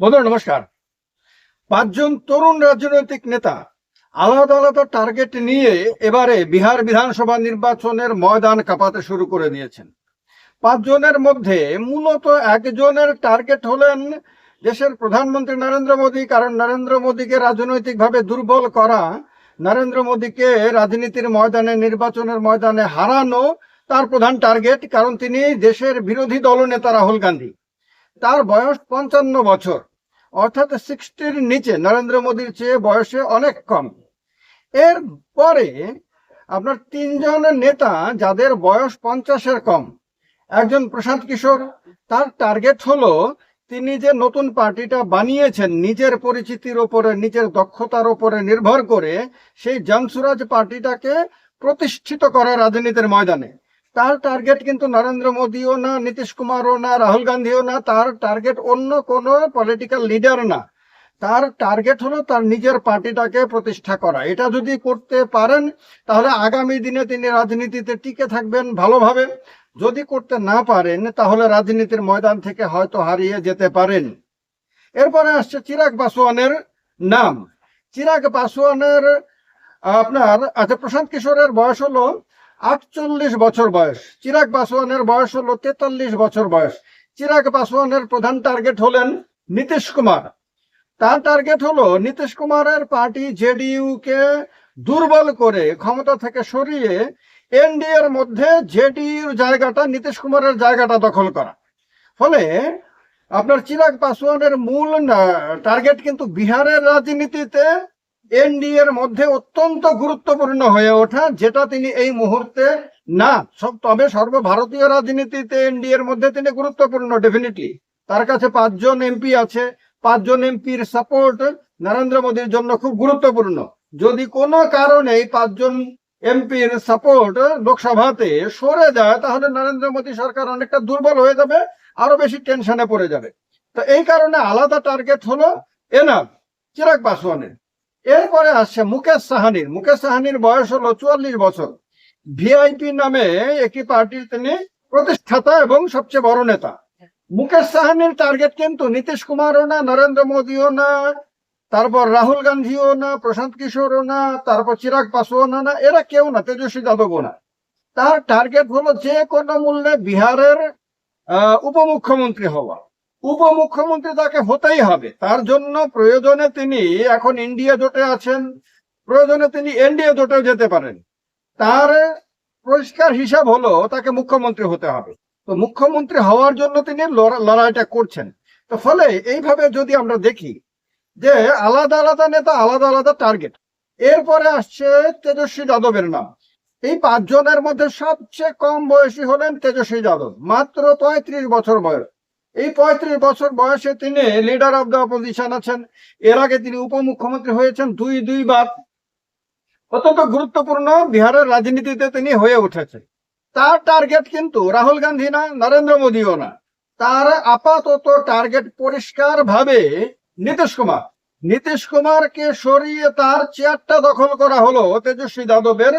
বন্ধুরা, নমস্কার। পাঁচজন তরুণ রাজনৈতিক নেতা আলাদা আলাদা টার্গেট নিয়ে এবারে বিহার বিধানসভা নির্বাচনের ময়দান কাঁপাতে শুরু করে দিয়েছেন। পাঁচজনের মধ্যে মূলত একজনের টার্গেট হলেন দেশের প্রধানমন্ত্রী নরেন্দ্র মোদী, কারণ নরেন্দ্র মোদীকে রাজনৈতিকভাবে দুর্বল করা, নরেন্দ্র মোদীকে রাজনীতির ময়দানে, নির্বাচনের ময়দানে হারানো তার প্রধান টার্গেট কারণ তিনি দেশের বিরোধী দলনেতা রাহুল গান্ধী। তার বয়স পঞ্চান্ন বছর। অর্থাৎ সিক্সটির নিচে নরেন্দ্র মোদীর চেয়ে বয়সে অনেক কম। এর পরে আপনার তিনজন নেতা যাদের বয়স পঞ্চাশের কম, একজন প্রশান্ত কিশোর, তার টার্গেট হলো তিনি যে নতুন পার্টিটা বানিয়েছেন, নিজের পরিচিতির ওপরে, নিজের দক্ষতার ওপরে নির্ভর করে সেই জনসুরাজ পার্টিটাকে প্রতিষ্ঠিত করা রাজনীতির ময়দানে। তার টার্গেট কিন্তু নরেন্দ্র মোদীও না, নীতিশ কুমারও না, রাহুল গান্ধীও না, তার টার্গেট অন্য কোনো পলিটিক্যাল লিডার না। তার টার্গেট হলো তার নিজের পার্টিটাকে প্রতিষ্ঠা করা। এটা যদি করতে পারেন, তাহলে আগামী দিনে তিনি রাজনীতিতে টিকে থাকবেন ভালোভাবে। যদি করতে না পারেন, তাহলে রাজনীতির ময়দান থেকে হয়তো হারিয়ে যেতে পারেন। এরপরে আসছে চিরাগ পাসওয়ানের নাম। চিরাগ পাসওয়ানের আপনার আচ্ছা প্রশান্ত কিশোরের বয়স হলো আটচল্লিশ বছর বয়স। চিরাগ পাসওয়ানের বয়স হলো তেতাল্লিশ বছর বয়স। চিরাগ পাসওয়ানের প্রধান টার্গেট হলেন নীতিশ কুমার। তার টার্গেট হলো নীতিশ কুমারের পার্টি জেডিইউ কে দুর্বল করে, ক্ষমতা থেকে সরিয়ে এনডিএর মধ্যে জেডিইউর জায়গাটা, নীতিশ কুমারের জায়গাটা দখল করা। ফলে আপনার চিরাগ পাসওয়ানের মূল টার্গেট কিন্তু বিহারের রাজনীতিতে এনডিএর মধ্যে অত্যন্ত গুরুত্বপূর্ণ হয়ে ওঠা, যেটা তিনি এই মুহূর্তে না, সব তবে সর্বভারতীয় রাজনীতিতে এনডিএর মধ্যে তিনি গুরুত্বপূর্ণ ডেফিনেটলি তার কাছে পাঁচজন এমপি আছে। পাঁচজন এমপির সাপোর্ট নরেন্দ্র মোদীর জন্য খুব গুরুত্বপূর্ণ। যদি কোনো কারণে পাঁচজন এমপির সাপোর্ট লোকসভাতে সরে যায়, তাহলে নরেন্দ্র মোদী সরকার অনেকটা দুর্বল হয়ে যাবে, আরও বেশি টেনশনে পড়ে যাবে। তো এই কারণে আলাদা টার্গেট হলো এনাফ চিরাগ পাসওয়ানের। এরপরে আসছে মুকেশ সাহানির। মুকেশ সাহানির বয়স হলো চুয়াল্লিশ বছর। ভিআইপি নামে একটি পার্টির তিনি প্রতিষ্ঠাতা এবং সবচেয়ে বড় নেতা। মুকেশ সাহানির টার্গেট কিন্তু নীতিশ কুমারও না, নরেন্দ্র মোদীও না, তারপর রাহুল গান্ধীও না, প্রশান্ত কিশোরও না, তারপর চিরাগ পাসওয়ানও না, এরা কেউ না, তেজস্বী যাদবও না। তার টার্গেট হলো যে কোনো মূল্যে বিহারের উপমুখ্যমন্ত্রী হওয়া। উপমুখ্যমন্ত্রী তাকে হতেই হবে। তার জন্য প্রয়োজনে তিনি এখন ইন্ডিয়া জোটে আছেন, প্রয়োজনে তিনি এনডিএ জোটেও যেতে পারেন। তার পরিষ্কার হিসাব হলো তাকে মুখ্যমন্ত্রী হতে হবে। তো মুখ্যমন্ত্রী হওয়ার জন্য তিনি লড়া- লড়াইটা করছেন। তো ফলে এইভাবে যদি আমরা দেখি যে আলাদা আলাদা নেতা আলাদা আলাদা টার্গেট এরপরে আসছে তেজস্বী যাদবের নাম। এই পাঁচজনের মধ্যে সবচেয়ে কম বয়সী হলেন তেজস্বী যাদব, মাত্র পঁয়ত্রিশ বছর বয়স। এই পঁয়ত্রিশ বছর বয়সে তিনি লিডার অব দ্য অপোজিশন আছেন। এর আগে তিনি উপমুখ্যমন্ত্রী হয়েছেন দুই, দুইবার। অত্যন্ত গুরুত্বপূর্ণ বিহারের রাজনীতিতে তিনি হয়ে উঠেছেন তার টার্গেট কিন্তু রাহুল গান্ধী না, নরেন্দ্র মোদীও না। তার আপাতত টার্গেট পরিষ্কার ভাবে নীতিশ কুমার। নীতিশ কুমারকে সরিয়ে তার চেয়ারটা দখল করা হলো তেজস্বী যাদবের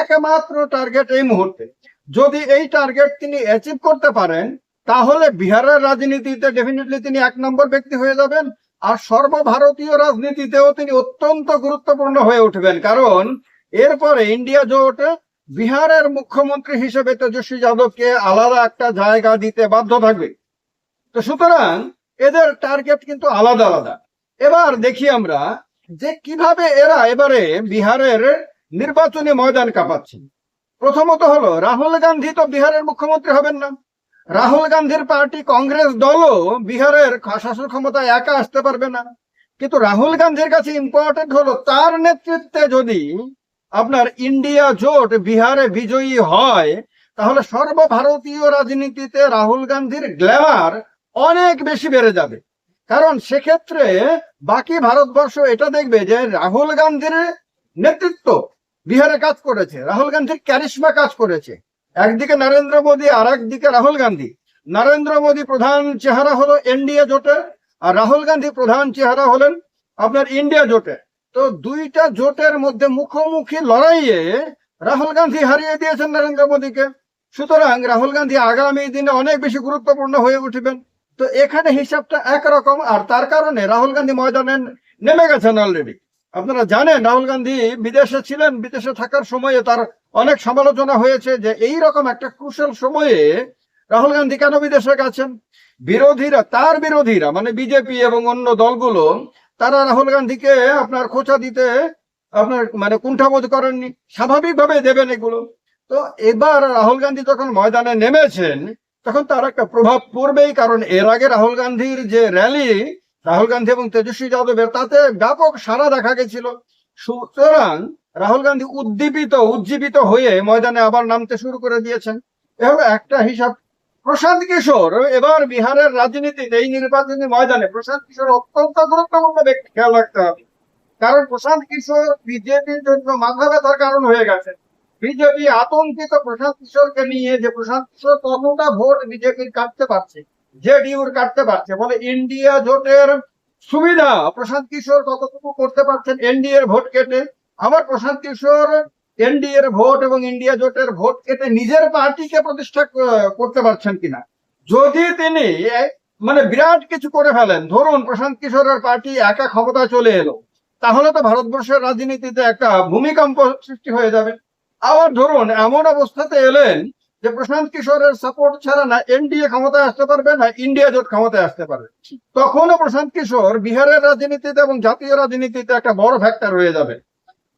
একমাত্র টার্গেট এই মুহূর্তে। যদি এই টার্গেট তিনি অ্যাচিভ করতে পারেন তাহলে বিহারের রাজনীতিতে ডেফিনেটলি তিনি এক নম্বর ব্যক্তি হয়ে যাবেন, আর সর্বভারতীয় রাজনীতিতেও তিনি অত্যন্ত গুরুত্বপূর্ণ হয়ে উঠবেন। কারণ এরপরে ইন্ডিয়া জোট বিহারের মুখ্যমন্ত্রী হিসেবে তেজস্বী যাদবকে আলাদা একটা জায়গা দিতে বাধ্য থাকবে। তো সুতরাং এদের টার্গেট কিন্তু আলাদা আলাদা। এবার দেখি আমরা যে কীভাবে এরা এবারে বিহারের নির্বাচনী ময়দান কাঁপাচ্ছে। প্রথমত হলো, রাহুল গান্ধী তো বিহারের মুখ্যমন্ত্রী হবেন না। রাহুল গান্ধীর পার্টি কংগ্রেস দলও বিহারের শাসন ক্ষমতায় একা আসতে পারবে না। কিন্তু রাহুল গান্ধীর কাছে ইম্পর্টেন্ট হলো তার নেতৃত্বে যদি আপনার ইন্ডিয়া জোট বিহারে বিজয়ী হয়, তাহলে সর্বভারতীয় রাজনীতিতে রাহুল গান্ধীর গ্ল্যামার অনেক বেশি বেড়ে যাবে। কারণ সেক্ষেত্রে বাকি ভারতবর্ষ এটা দেখবে যে রাহুল গান্ধীর নেতৃত্ব বিহারে কাজ করেছে, রাহুল গান্ধীর ক্যারিশমা কাজ করেছে। একদিকে নরেন্দ্র মোদী আর একদিকে রাহুল গান্ধী। নরেন্দ্র মোদী প্রধান চেহারা হলো এনডিএ জোটের আর রাহুল গান্ধী প্রধান চেহারা হলেন আপনার ইন্ডিয়া জোটে তো দুইটা জোটের মধ্যে মুখোমুখি লড়াইয়ে রাহুল গান্ধী হারিয়ে দিয়েছেন নরেন্দ্র মোদীকে। সুতরাং রাহুল গান্ধী আগামী দিনে অনেক বেশি গুরুত্বপূর্ণ হয়ে উঠবেন। তো এখানে হিসাবটা একরকম আর তার কারণে রাহুল গান্ধী ময়দানে নেমে গেছেন অলরেডি আপনারা জানেন রাহুল গান্ধী বিদেশে ছিলেন, বিদেশে থাকার সময়ে তার অনেক সমালোচনা হয়েছে যে এই রকম একটা কুশল সময়ে রাহুল গান্ধী কেন বিদেশে গেছেন? বিরোধীরা, তার বিরোধীরা মানে বিজেপি এবং অন্য দলগুলো, তারা রাহুল গান্ধীকে আপনার খোঁচা দিতে, আপনার মানে কুণ্ঠাবোধ করেননি। স্বাভাবিকভাবে দেবেন এগুলো। তো এবার রাহুল গান্ধী যখন ময়দানে নেমেছেন, তখন তার একটা প্রভাব পড়বেই, কারণ এর আগে রাহুল গান্ধীর যে র্যালি, রাহুল গান্ধী এবং তেজস্বী যাদবের, তাতে ব্যাপক সারা দেখা গেছিল। সুতরাং রাহুল গান্ধী উদ্দীপিত, উজ্জীবিত হয়ে ময়দানে আবার নামতে শুরু করে দিয়েছেন। এ হলো একটা হিসাব। প্রশান্ত কিশোর এবার বিহারের রাজনীতিতে এই নির্বাচনী ময়দানে প্রশান্ত কিশোর অত্যন্ত গুরুত্বপূর্ণ ব্যক্তি, খেয়াল রাখতে হবে। কারণ প্রশান্ত কিশোর বিজেপির জন্য মাথা ব্যথার কারণ হয়ে গেছে। বিজেপি আতঙ্কিত প্রশান্ত কিশোরকে নিয়ে যে প্রশান্ত কিশোর কতটা ভোট বিজেপির কাটতে পারছে জেডিউর কাটতে পারছে, বলে ইন্ডিয়া জোটের সুবিধা, প্রশান্ত কিশোর কতটুকু করতে পারছেন এনডিএ ভোট কেটে? আবার প্রশান্ত কিশোর এনডিএ এর ভোট এবং ইন্ডিয়া জোটের ভোট কেটে নিজের পার্টিকে প্রতিষ্ঠা করতে পারছেন কিনা? যদি তিনি মানে বিরাট কিছু করে ফেলেন, ধরুন প্রশান্ত কিশোরের পার্টি একা ক্ষমতা চলে এলো, তাহলে তো ভারতবর্ষের রাজনীতিতে একটা ভূমিকম্প সৃষ্টি হয়ে যাবে। আবার ধরুন, এমন অবস্থাতে এলেন যে প্রশান্ত কিশোরের সাপোর্ট ছাড়া না, এনডিএ ক্ষমতায় আসতে পারবে না, ইন্ডিয়া জোট ক্ষমতায় আসতে পারবে। তখনও প্রশান্ত কিশোর বিহারের রাজনীতিতে এবং জাতীয় রাজনীতিতে একটা বড় ফ্যাক্টর হয়ে যাবে।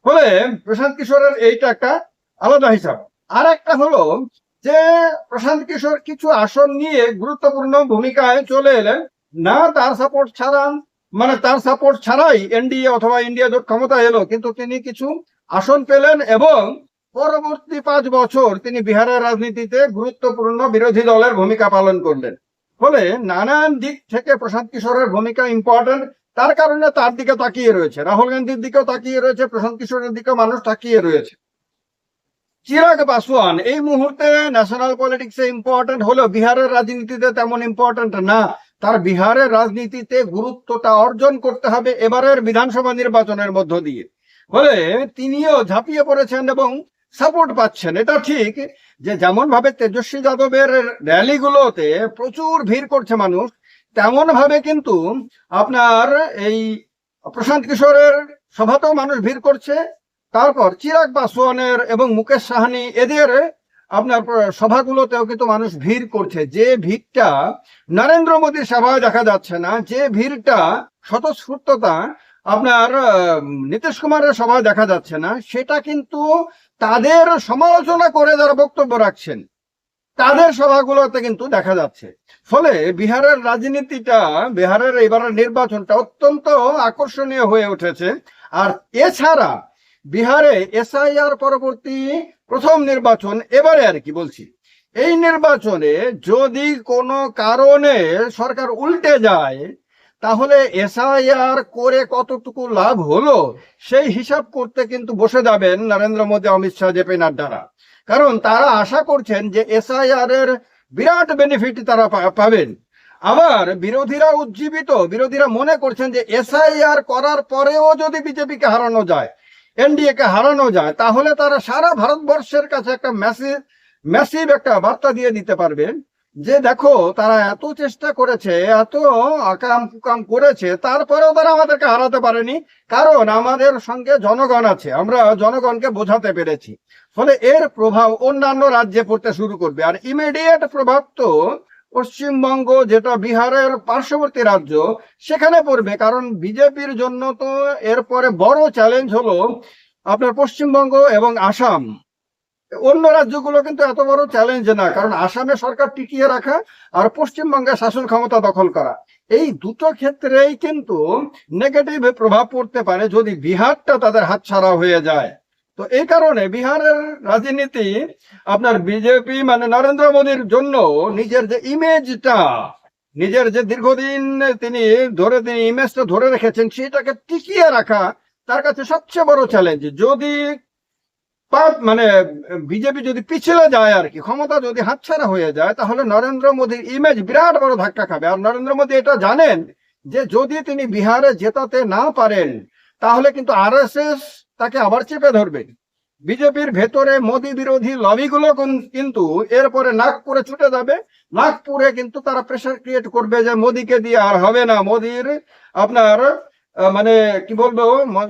ফলে প্রশান্ত কিশোরের এইটা একটা আলাদা হিসাব। আর একটা হলো যে প্রশান্ত কিশোর কিছু আসন নিয়ে গুরুত্বপূর্ণ ভূমিকায় চলে এলেন। না তার সাপোর্ট ছাড়া মানে তার সাপোর্ট ছাড়াই এনডিএ অথবা ইন্ডিয়া জোট ক্ষমতা এলো, কিন্তু তিনি কিছু আসন পেলেন এবং পরবর্তী পাঁচ বছর তিনি বিহারের রাজনীতিতে গুরুত্বপূর্ণ বিরোধী দলের ভূমিকা পালন করলেন। ফলে নানান দিক থেকে প্রশান্ত কিশোরের ভূমিকা ইম্পর্টেন্ট তার কারণে তার দিকে তাকিয়ে রয়েছে। রাহুল গান্ধীর দিকেও তাকিয়ে রয়েছে, প্রশান্ত কিশোরের দিকেও মানুষ তাকিয়ে রয়েছে। চিরাগ পাসওয়ান, এই মুহূর্তে ন্যাশনাল পলিটিক্সে ইম্পর্টেন্ট হলেও বিহারের রাজনীতিতে তেমন ইম্পর্টেন্ট না। তার বিহারের রাজনীতিতে গুরুত্বটা অর্জন করতে হবে এবারের বিধানসভা নির্বাচনের মধ্য দিয়ে। ফলে তিনিও ঝাঁপিয়ে পড়েছেন এবং সাপোর্ট পাচ্ছেন। এটা ঠিক যে যেমন ভাবে তেজস্বী যাদবের র্যালিগুলোতে প্রচুর ভিড় করছে মানুষ, তেমন ভাবে কিন্তু আপনার এই প্রশান্ত কিশোরের সভাতেও মানুষ ভিড় করছে। তারপর চিরাগ পাসওয়ানের এবং মুকেশ সাহানি এদের আপনার সভাগুলোতেও কিন্তু মানুষ ভিড় করছে। যে ভিড়টা নরেন্দ্র মোদীর সভায় দেখা যাচ্ছে না, যে ভিড়টা স্বতঃস্ফূর্ততা আপনার নীতিশ কুমারের সভায় দেখা যাচ্ছে না। সেটা কিন্তু তাদের সমালোচনা করে যারা বক্তব্য রাখছেন, তাদের সভাগুলোতে কিন্তু দেখা যাচ্ছে। ফলে বিহারের রাজনীতিটা, বিহারের এবারের নির্বাচনটা অত্যন্ত আকর্ষণীয় হয়ে উঠেছে। আর এছাড়া বিহারে এসআইআর পরবর্তী প্রথম নির্বাচন এবারে আর কি বলছি। এই নির্বাচনে যদি কোনো কারণে সরকার উল্টে যায় তাহলে এসআইআর করে কতটুকু লাভ হলো, সেই হিসাব করতে কিন্তু বসে যাবেন নরেন্দ্র মোদী, অমিত শাহ জেপি নাড্ডারা কারণ তারা আশা করছেন যে এসআইআর এর বিরাট বেনিফিট তারা পাবেন। আবার বিরোধীরা উজ্জীবিত, বিরোধীরা মনে করছেন যে এসআইআর করার পরেও যদি বিজেপিকে হারানো যায়, এনডিএ কে হারানো যায়, তাহলে তারা সারা ভারতবর্ষের কাছে একটা ম্যাসিভ ম্যাসিভ একটা বার্তা দিয়ে দিতে পারবেন। যে দেখো তারা এত চেষ্টা করেছে, এত আকাম কুকাম করেছে, তারপরেও তারা আমাদেরকে হারাতে পারেনি। কারণ আমাদের সঙ্গে জনগণ আছে, আমরা জনগণকে বোঝাতে পেরেছি। ফলে এর প্রভাব অন্যান্য রাজ্যে পড়তে শুরু করবে। আর ইমিডিয়েট প্রভাব তো পশ্চিমবঙ্গ, যেটা বিহারের পার্শ্ববর্তী রাজ্য, সেখানে পড়বে। কারণ বিজেপির জন্য তো এরপরে বড় চ্যালেঞ্জ হলো আপনার পশ্চিমবঙ্গ এবং আসাম। অন্য রাজ্যগুলো কিন্তু এত বড় চ্যালেঞ্জ না, কারণ আসামে সরকার টিকিয়ে রাখা আর পশ্চিমবঙ্গে শাসন ক্ষমতা দখল করা। এই দুটো ক্ষেত্রেই কিন্তু নেগেটিভ প্রভাব পড়তে পারে যদি বিহারটা তাদের হাতছাড়া হয়ে যায়। তো এই কারণে বিহারের রাজনীতি আপনার বিজেপি মানে নরেন্দ্র মোদীর জন্য নিজের যে ইমেজটা নিজের যে দীর্ঘদিন তিনি ধরে তিনি ইমেজটা ধরে রেখেছেন, সেটাকে টিকিয়ে রাখা তার কাছে সবচেয়ে বড় চ্যালেঞ্জ যদি মানে বিজেপি যদি পিছলে যায় আর কি, ক্ষমতা যদি হাতছাড়া হয়ে যায়, তাহলে নরেন্দ্র মোদীর ইমেজ বিরাট বড় ধাক্কা খাবে। আর নরেন্দ্র মোদী এটা জানেন যে, যদি তিনি বিহারে জেতাতে না পারেন, তাহলে কিন্তু আরএসএস তাকে আবার চেপে ধরবে। বিজেপির ভেতরে মোদী বিরোধী লবিগুলো কিন্তু এরপরে নাগপুরে ছুটে যাবে। নাগপুরে কিন্তু তারা প্রেশার ক্রিয়েট করবে যে, মোদীকে দিয়ে আর হবে না। মোদীর আপনার মানে কি বলব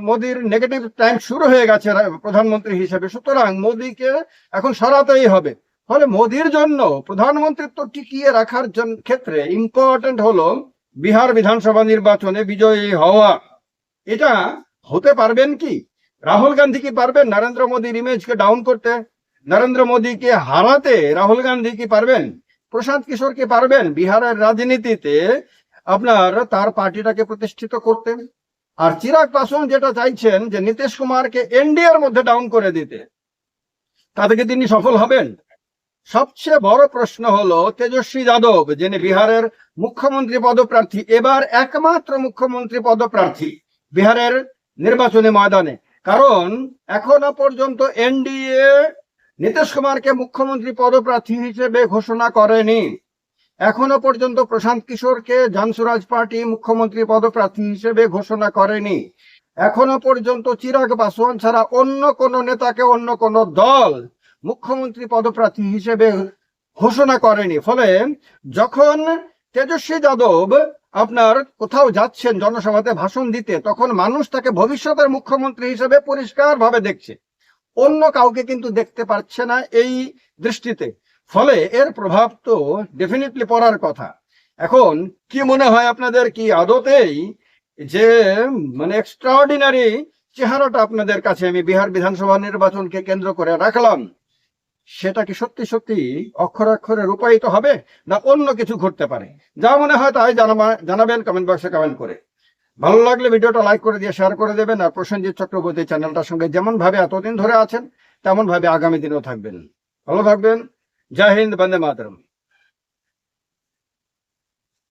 মোদীর নেগেটিভ টাইম শুরু হয়ে গেছে প্রধানমন্ত্রী হিসেবে। সুতরাং মোদীকে এখন সরাতেই হবে। ফলে মোদীর জন্য প্রধানমন্ত্রিত্ব টিকিয়ে রাখার ক্ষেত্রে ইম্পর্টেন্ট হলো বিহার বিধানসভা নির্বাচনে বিজয়ী হওয়া। এটা হতে পারবেন কি? রাহুল গান্ধী কি পারবেন? নরেন্দ্র মোদীর ইমেজকে ডাউন করতে? নরেন্দ্র মোদীকে হারাতে রাহুল গান্ধী কি পারবেন? প্রশান্ত কিশোর কি পারবেন? বিহারের রাজনীতিতে আপনার তার পার্টিটাকে প্রতিষ্ঠিত করতেন। আর চিরাগ পাসওয়ান যেটা চাইছেন যে নীতিশ কুমারকে এনডিএর মধ্যে ডাউন করে দিতে, তাতে কি তিনি সফল হবেন? সবচেয়ে বড় প্রশ্ন হলো তেজস্বী যাদব, যিনি বিহারের মুখ্যমন্ত্রী পদপ্রার্থী, এবার একমাত্র মুখ্যমন্ত্রী পদপ্রার্থী বিহারের নির্বাচনী ময়দানে। কারণ এখনও পর্যন্ত এনডিএ নীতিশ কুমারকে মুখ্যমন্ত্রী পদপ্রার্থী হিসেবে ঘোষণা করেনি। এখনও পর্যন্ত প্রশান্ত কিশোরকে জানসুরাজ পার্টি মুখ্যমন্ত্রী পদপ্রার্থী হিসেবে ঘোষণা করেনি। এখনও পর্যন্ত চিরাগ পাসওয়ান ছাড়া অন্য কোন নেতাকে অন্য কোন দল মুখ্যমন্ত্রী পদপ্রার্থী হিসেবে ঘোষণা করেনি। ফলে যখন তেজস্বী যাদব আপনার কোথাও যাচ্ছেন জনসভাতে ভাষণ দিতে, তখন মানুষ তাকে ভবিষ্যতের মুখ্যমন্ত্রী হিসেবে পরিষ্কার ভাবে দেখছে। অন্য কাউকে কিন্তু দেখতে পারছে না এই দৃষ্টিতে। ফলে এর প্রভাব তো ডেফিনেটলি পড়ার কথা। এখন কি মনে হয় আপনাদের কি আদতেই যে মানে এক্সট্রাঅর্ডিনারি চেহারাটা আপনাদের কাছে আমি বিহার বিধানসভা নির্বাচনকে কেন্দ্র করে রাখলাম, সেটা কি সত্যি সত্যি অক্ষর অক্ষরে রূপায়িত হবে না অন্য কিছু ঘটতে পারে? যা মনে হয় তাই জানাবা- জানাবেন কমেন্ট বক্সে কমেন্ট করে। ভালো লাগলে ভিডিওটা লাইক করে দিয়ে শেয়ার করে দেবেন আর প্রসেনজিৎ চক্রবর্তী চ্যানেলটার সঙ্গে যেমন ভাবে এতদিন ধরে আছেন তেমন ভাবে আগামী দিনেও থাকবেন। ভালো থাকবেন। जय हिंद बंदे मातरम।